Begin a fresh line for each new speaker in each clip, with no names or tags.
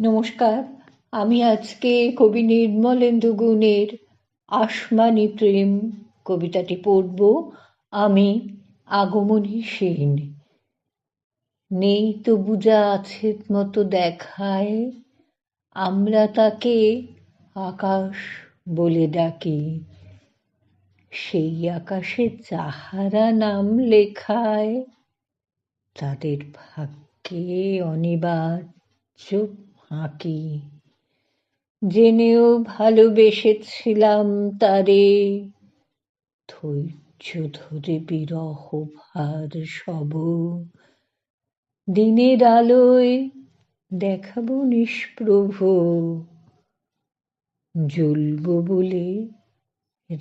নমস্কার, আমি আজকে কবি নির্মলেন্দু গুণের আসমানি প্রেম কবিতাটি পড়ব, আমি আগমনী সেন। নেই তো বুঝা আছে মতো দেখায়, আমরা তাকে আকাশ বলে ডাকি। সেই আকাশে যাহারা নাম লেখায়, তাদের ভাগ্যে অনিবার্য ফাঁকি জেনেও ভালোবেসেছিলাম তারে। ধৈর্য ধরে বিরহ ভার সব। দিনের আলোয় দেখাবো নিষ্প্রভ। জ্বলব বলে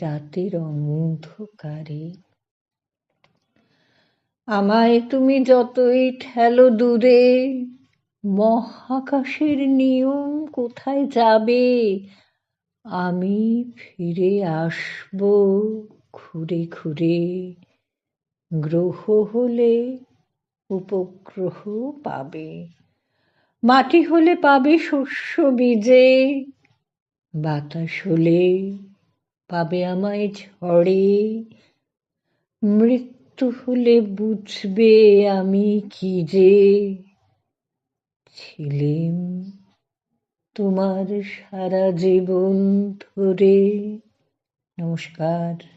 রাতের অন্ধকারে। আমায় তুমি যতই ঠেলো দূরে মহাকাশের নিয়ম কোথায় যাবে? আমি ফিরে আসব ঘুরে ঘুরে। গ্রহ হলে উপগ্রহ পাবে, মাটি হলে পাবে শস্য বীজে, বাতাস হলে পাবে আমায় ঝড়ে, মৃত্যু হলে বুঝবে আমি কি যে। ছিলেম তোমার সারা জীবন ধরে। নমস্কার।